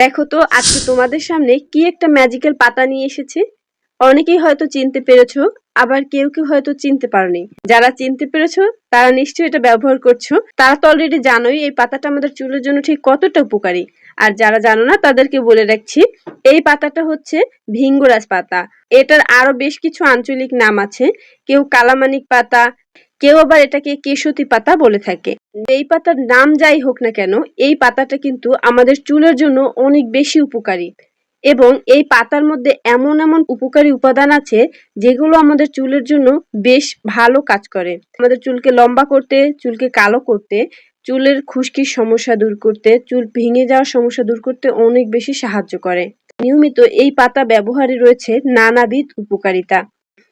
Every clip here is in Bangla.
দেখো তো, আজকে তোমাদের সামনে কি একটা ম্যাজিক্যাল পাতা নিয়ে এসেছে? অনেকেই হয়তো চিনতে পেরেছ, আবার কেউ কেউ হয়তো চিনতে পারোনি। যারা চিনতে পেরেছ, তারা নিশ্চয়ই এটা ব্যবহার করছ। তারা তো অলরেডি জানোই এই পাতাটা আমাদের চুলের জন্য ঠিক কতটা উপকারী। আর যারা জানো না, তাদেরকে বলে রাখছি, এই পাতাটা হচ্ছে ভিঙ্গরাজ পাতা। এটার আরও বেশ কিছু আঞ্চলিক নাম আছে। কেউ কালামানিক পাতা কেউ আবার এটাকে কেশতি পাতা বলে থাকে। এই পাতার নাম যাই হোক না কেন, এই পাতাটা কিন্তু আমাদের চুলের জন্য অনেক বেশি উপকারী। এবং এই পাতার মধ্যে এমন এমন উপকারী উপাদান আছে, যেগুলো আমাদের চুলের জন্য বেশ ভালো কাজ করে। আমাদের চুলকে লম্বা করতে, চুলকে কালো করতে, চুলের খুশকির সমস্যা দূর করতে, চুল ভেঙে যাওয়ার সমস্যা দূর করতে অনেক বেশি সাহায্য করে। নিয়মিত এই পাতা ব্যবহারে রয়েছে নানাবিধ উপকারিতা।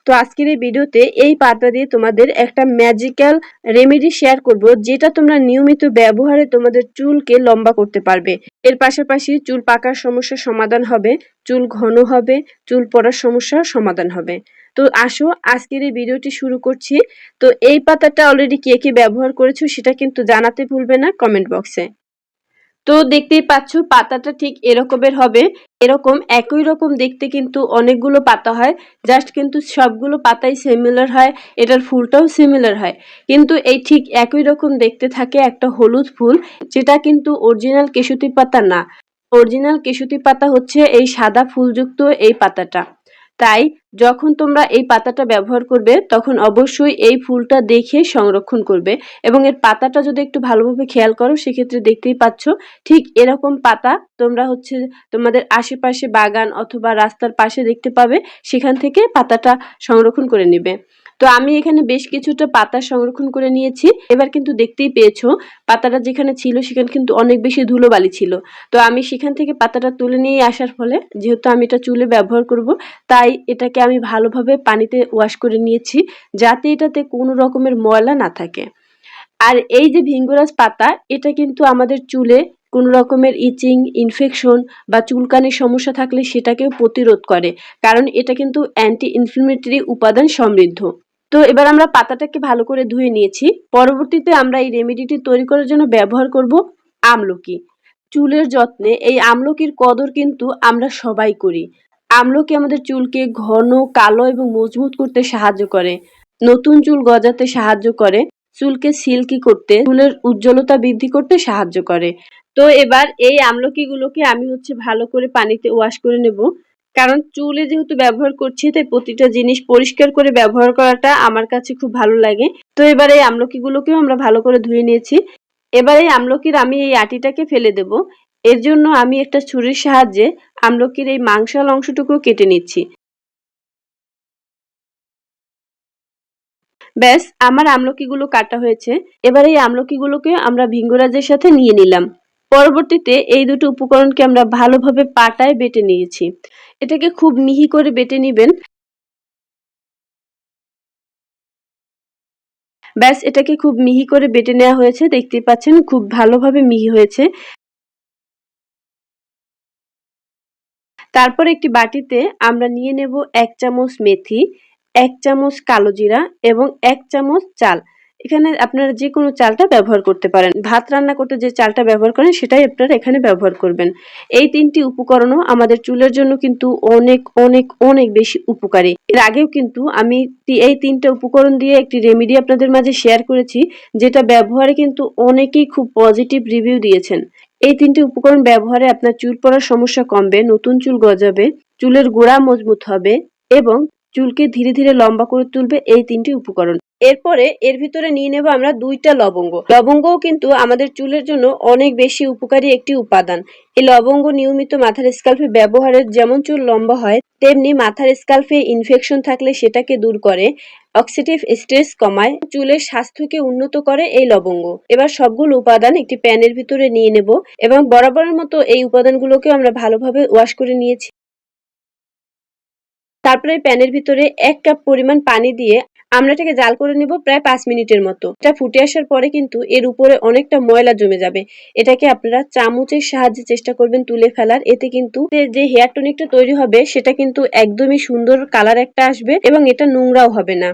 তো আজকের এই ভিডিওতে এই পাতা দিয়ে তোমাদের একটা ম্যাজিক্যাল রেমেডি শেয়ার করব, যেটা তোমরা নিয়মিত ব্যবহারে তোমাদের চুলকে লম্বা করতে পারবে। এর পাশাপাশি চুল পাকার সমস্যার সমাধান হবে, চুল ঘন হবে, চুল পড়ার সমস্যার সমাধান হবে। তো আসো, আজকের এই ভিডিওটি শুরু করছি। তো এই পাতাটা অলরেডি কে কে ব্যবহার করেছ সেটা কিন্তু জানাতে ভুলবে না কমেন্ট বক্সে তো দেখতেই পাচ্ছ, পাতাটা ঠিক এরকমের হবে। এরকম, একই রকম দেখতে কিন্তু অনেকগুলো পাতা হয়। জাস্ট কিন্তু সবগুলো পাতাই সিমিলার হয়, এটার ফুলটাও সিমিলার হয়। কিন্তু এই ঠিক একই রকম দেখতে থাকে একটা হলুদ ফুল, যেটা কিন্তু অরিজিনাল কেশুতি পাতা না। অরিজিনাল কেশুতি পাতা হচ্ছে এই সাদা ফুলযুক্ত এই পাতাটা। তাই যখন তোমরা এই পাতাটা ব্যবহার করবে, তখন অবশ্যই এই ফুলটা দেখে সংরক্ষণ করবে এবং এর পাতাটা যদি একটু ভালোভাবে খেয়াল করো, সেক্ষেত্রে দেখতেই পাচ্ছ ঠিক এরকম পাতা তোমরা হচ্ছে তোমাদের আশেপাশে বাগান অথবা রাস্তার পাশে দেখতে পাবে, সেখান থেকে পাতাটা সংরক্ষণ করে নেবে। তো আমি এখানে বেশ কিছুটা পাতা সংরক্ষণ করে নিয়েছি। এবার কিন্তু দেখতেই পেয়েছ, পাতাটা যেখানে ছিল সেখানে কিন্তু অনেক বেশি ধুলোবালি ছিল। তো আমি সেখান থেকে পাতাটা তুলে নিয়ে আসার ফলে, যেহেতু আমি এটা চুলে ব্যবহার করব, তাই এটাকে আমি ভালোভাবে পানিতে ওয়াশ করে নিয়েছি, যাতে এটাতে কোনো রকমের ময়লা না থাকে। আর এই যে ভিঙ্গরাজ পাতা, এটা কিন্তু আমাদের চুলে কোনো রকমের ইচিং, ইনফেকশন বা চুলকানির সমস্যা থাকলে সেটাকেও প্রতিরোধ করে, কারণ এটা কিন্তু অ্যান্টি ইনফ্লেমেটরি উপাদান সমৃদ্ধ। তো এবার আমরা পাতাটাকে ভালো করে ধুয়ে নিয়েছি। পরবর্তীতে আমরা এই রেমেডিটি তৈরি করার জন্য ব্যবহার করব আমলকি। চুলের যত্নে এই আমলকির কদর কিন্তু আমরা সবাই করি। আমলকি আমাদের চুলকে ঘন, কালো এবং মজবুত করতে সাহায্য করে। নতুন চুল গজাতে সাহায্য করে। চুলকে সিল্কি করতে, চুলের উজ্জ্বলতা বৃদ্ধি করতে সাহায্য করে। তো এবার এই আমলকিগুলোকে আমি হচ্ছে ভালো করে পানিতে ওয়াশ করে নেব। কারণ চুলে যেহেতু ব্যবহার করছি, তাই প্রতিটা জিনিস পরিষ্কার করে ব্যবহার করাটা আমার কাছে খুব ভালো লাগে। তো এবার এই আমলকিগুলোকেও আমরা ভালো করে ধুয়ে নিয়েছি। এবার এই আমলকির আমি এই আটিটাকে ফেলে দেব। এর জন্য আমি একটা ছুরির সাহায্যে আমলকির এই মাংসাল অংশটুকু কেটে নিচ্ছি। ব্যাস, আমার আমলকিগুলো কাটা হয়েছে। এবার এই আমলকি আমলকিগুলোকে আমরা ভিঙ্গরাজের সাথে নিয়ে নিলাম। পরবর্তীতে এই দুটো উপকরণকে আমরা ভালোভাবে পাটায় বেটে নিয়েছি। এটাকে খুব মিহি করে বেটে নিবেন। ব্যাস, এটাকে খুব মিহি করে বেটে নেওয়া হয়েছে। দেখতে পাচ্ছেন, খুব ভালোভাবে মিহি হয়েছে। তারপর একটি বাটিতে আমরা নিয়ে নেব এক চামচ মেথি, এক চামচ কালো জিরা এবং এক চামচ চাল। এখানে আপনারা যে কোনো চালটা ব্যবহার করতে পারেন। ভাত রান্না করতে যে চালটা ব্যবহার করেন, সেটাই আপনারা এখানে ব্যবহার করবেন। এই তিনটি উপকরণও আমাদের চুলের জন্য কিন্তু অনেক অনেক অনেক বেশি উপকারী। এর আগেও কিন্তু আমি এই তিনটা উপকরণ দিয়ে একটি রেমেডি আপনাদের মাঝে শেয়ার করেছি, যেটা ব্যবহারে কিন্তু অনেকেই খুব পজিটিভ রিভিউ দিয়েছেন। এই তিনটি উপকরণ ব্যবহারে আপনার চুল পড়ার সমস্যা কমবে, নতুন চুল গজাবে, চুলের গোড়া মজবুত হবে এবং চুলকে ধীরে ধীরে লম্বা করে তুলবে এই তিনটি উপকরণ। এরপরে এর ভিতরে নিয়ে নেব আমরা দুইটা লবঙ্গ। লবঙ্গও কিন্তু আমাদের চুলের জন্য অনেক বেশি উপকারী একটি উপাদান। এই লবঙ্গ নিয়মিত মাথার স্কাল্পে ব্যবহারের যেমন চুল লম্বা হয়, তেমনি মাথার স্কাল্পে ইনফেকশন থাকলে সেটাকে দূর করে অক্সিটিভ স্ট্রেস কমায়, চুলের স্বাস্থ্যকে উন্নত করে এই লবঙ্গ। এবার সবগুলো উপাদান একটি প্যানের ভিতরে নিয়ে নেব এবং বরাবরের মতো এই উপাদানগুলোকে আমরা ভালোভাবে ওয়াশ করে নিয়েছি। তারপরে প্যানের ভিতরে এক কাপ পরিমাণ পানি দিয়ে আমরা এটাকে জাল করে নিব প্রায় পাঁচ মিনিটের মতো। এটা ফুটে আসার পরে কিন্তু এর উপরে অনেকটা ময়লা জমে যাবে। এটাকে আপনারা চামচের সাহায্যে চেষ্টা করবেন তুলে ফেলার। এতে কিন্তু যে হেয়ার টনিকটা তৈরি হবে, সেটা কিন্তু একদমই সুন্দর কালার একটা আসবে এবং এটা নোংরাও হবে না।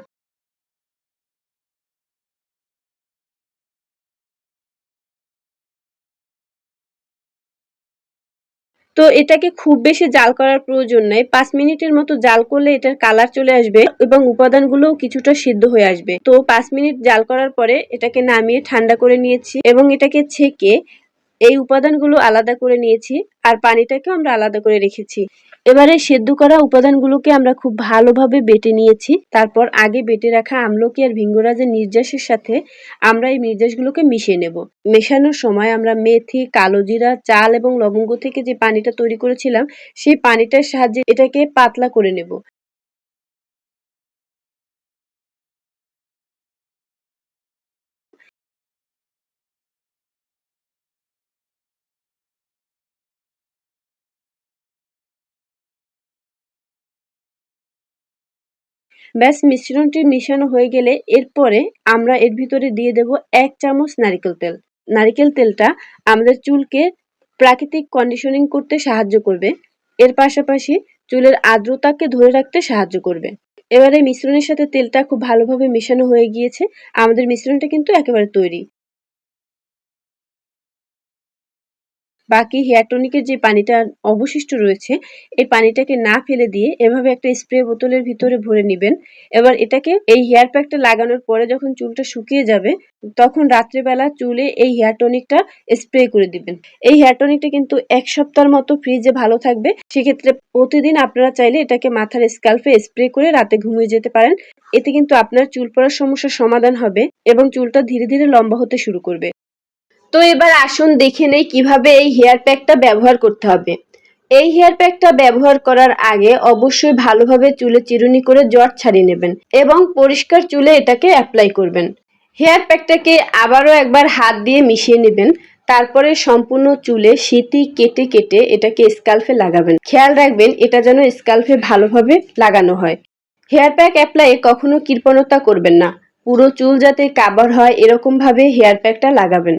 তো এটাকে খুব বেশি জাল করার প্রয়োজন নাই। পাঁচ মিনিটের মতো জাল করলে এটার কালার চলে আসবে এবং উপাদানগুলোও কিছুটা সিদ্ধ হয়ে আসবে। তো পাঁচ মিনিট জাল করার পরে এটাকে নামিয়ে ঠান্ডা করে নিয়েছি এবং এটাকে ছেঁকে এই উপাদানগুলো আলাদা করে নিয়েছি। আর পানিটাকে আমরা আলাদা করে রেখেছি। এবারে সেদ্ধ করা উপাদানগুলোকে আমরা খুব ভালোভাবে বেটে নিয়েছি। তারপর আগে বেটে রাখা আমলকি আর ভিঙ্গরাজের নির্যাসের সাথে আমরা এই নির্যাসগুলোকে মিশিয়ে নেব। মেশানোর সময় আমরা মেথি, কালো জিরা, চাল এবং লবঙ্গ থেকে যে পানিটা তৈরি করেছিলাম, সেই পানিটার সাহায্যে এটাকে পাতলা করে নেব। ব্যাস মিশ্রণটি মিশানো হয়ে গেলে এরপরে আমরা এর ভিতরে দিয়ে দেব এক চামচ নারিকেল তেল। নারিকেল তেলটা আমাদের চুলকে প্রাকৃতিক কন্ডিশনিং করতে সাহায্য করবে। এর পাশাপাশি চুলের আর্দ্রতাকে ধরে রাখতে সাহায্য করবে। এবারে মিশ্রণের সাথে তেলটা খুব ভালোভাবে মিশানো হয়ে গিয়েছে। আমাদের মিশ্রণটা কিন্তু একেবারে তৈরি। বাকি হেয়ার টনিকের যে পানিটা অবশিষ্ট রয়েছে, এই পানিটাকে না ফেলে দিয়ে এভাবে একটা স্প্রে বোতলের ভিতরে ভরে নেবেন। এবার এটাকে এই হেয়ার প্যাকটা লাগানোর পরে যখন চুলটা শুকিয়ে যাবে, তখন রাত্রেবেলা চুলে এই হেয়ার টনিকটা স্প্রে করে দিবেন। এই হেয়ার টনিকটা কিন্তু এক সপ্তাহের মতো ফ্রিজে ভালো থাকবে। সেক্ষেত্রে প্রতিদিন আপনারা চাইলে এটাকে মাথার স্ক্যাল্পে স্প্রে করে রাতে ঘুমিয়ে যেতে পারেন। এতে কিন্তু আপনার চুল পড়ার সমস্যার সমাধান হবে এবং চুলটা ধীরে ধীরে লম্বা হতে শুরু করবে। তো এবার আসুন দেখে নেই কীভাবে এই হেয়ার প্যাকটা ব্যবহার করতে হবে। এই হেয়ার প্যাকটা ব্যবহার করার আগে অবশ্যই ভালোভাবে চুলে চিরুনি করে জট ছাড়িয়ে নেবেন এবং পরিষ্কার চুলে এটাকে অ্যাপ্লাই করবেন। হেয়ার প্যাকটাকে আবারও একবার হাত দিয়ে মিশিয়ে নেবেন, তারপরে সম্পূর্ণ চুলে সিতি কেটে কেটে এটাকে স্কাল্ফে লাগাবেন। খেয়াল রাখবেন এটা যেন স্কাল্ফে ভালোভাবে লাগানো হয়। হেয়ার প্যাক অ্যাপ্লাই কখনো কৃপণতা করবেন না। পুরো চুল যাতে কাবার হয়, এরকমভাবে হেয়ার প্যাকটা লাগাবেন।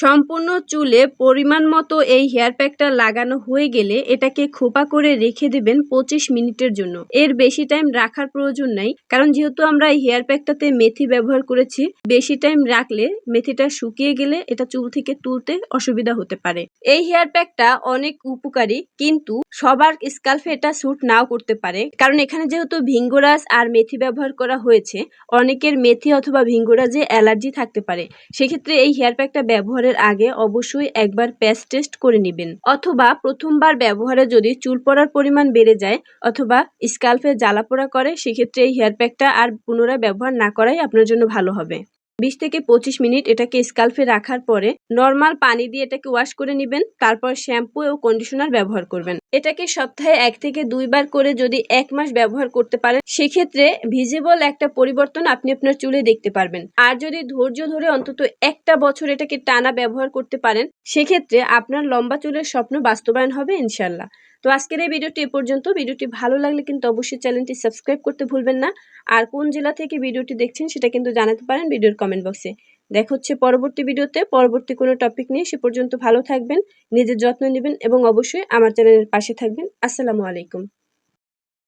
সম্পূর্ণ চুলে পরিমাণ মতো এই হেয়ার প্যাকটা লাগানো হয়ে গেলে এটাকে খোপা করে রেখে দিবেন পঁচিশ মিনিটের জন্য। এর বেশি টাইম রাখার প্রয়োজন নাই, কারণ যেহেতু আমরা এই হেয়ার প্যাকটাতে মেথি ব্যবহার করেছি, বেশি টাইম রাখলে মেথিটা শুকিয়ে গেলে এটা চুল থেকে তুলতে অসুবিধা হতে পারে। এই হেয়ার প্যাকটা অনেক উপকারী, কিন্তু সবার স্কাল্ফে এটা স্যুট নাও করতে পারে, কারণ এখানে যেহেতু ভিঙ্গরাজ আর মেথি ব্যবহার করা হয়েছে, অনেকের মেথি অথবা ভিঙ্গরাজে অ্যালার্জি থাকতে পারে। সেক্ষেত্রে এই হেয়ার প্যাকটা ব্যবহার ব্যবহারের আগে অবশ্যই একবার প্যাচ টেস্ট করে নেবেন। অথবা প্রথমবার ব্যবহারে যদি চুল পড়ার পরিমাণ বেড়ে যায় অথবা স্কাল্পে জ্বালা পোড়া করে, সেক্ষেত্রে এই হেয়ার প্যাকটা আর পুনরায় ব্যবহার না করাই আপনার জন্য ভালো হবে। বিশ থেকে পঁচিশ মিনিট এটাকে স্কাল্পে রাখার পরে নর্মাল পানি দিয়ে এটাকে ওয়াশ করে নেবেন। তারপর শ্যাম্পু ও কন্ডিশনার ব্যবহার করবেন। এটাকে সপ্তাহে এক থেকে দুইবার করে যদি এক মাস ব্যবহার করতে পারেন, সেক্ষেত্রে ভিজিবল একটা পরিবর্তন আপনি আপনার চুলে দেখতে পারবেন। আর যদি ধৈর্য ধরে অন্তত একটা বছর এটাকে টানা ব্যবহার করতে পারেন, সেক্ষেত্রে আপনার লম্বা চুলের স্বপ্ন বাস্তবায়ন হবে ইনশাল্লাহ। তো আজকের এই ভিডিওটি এ পর্যন্ত। ভিডিওটি ভালো লাগলে কিন্তু অবশ্যই চ্যানেলটি সাবস্ক্রাইব করতে ভুলবেন না। আর কোন জেলা থেকে ভিডিওটি দেখছেন সেটা কিন্তু জানাতে পারেন ভিডিওর কমেন্ট বক্সে দেখা হচ্ছে পরবর্তী ভিডিওতে। পরবর্তী কোনো টপিক নিয়ে সে পর্যন্ত ভালো থাকবেন, নিজের যত্ন নেবেন এবং অবশ্যই আমার চ্যানেলের পাশে থাকবেন। আসসালামু আলাইকুম।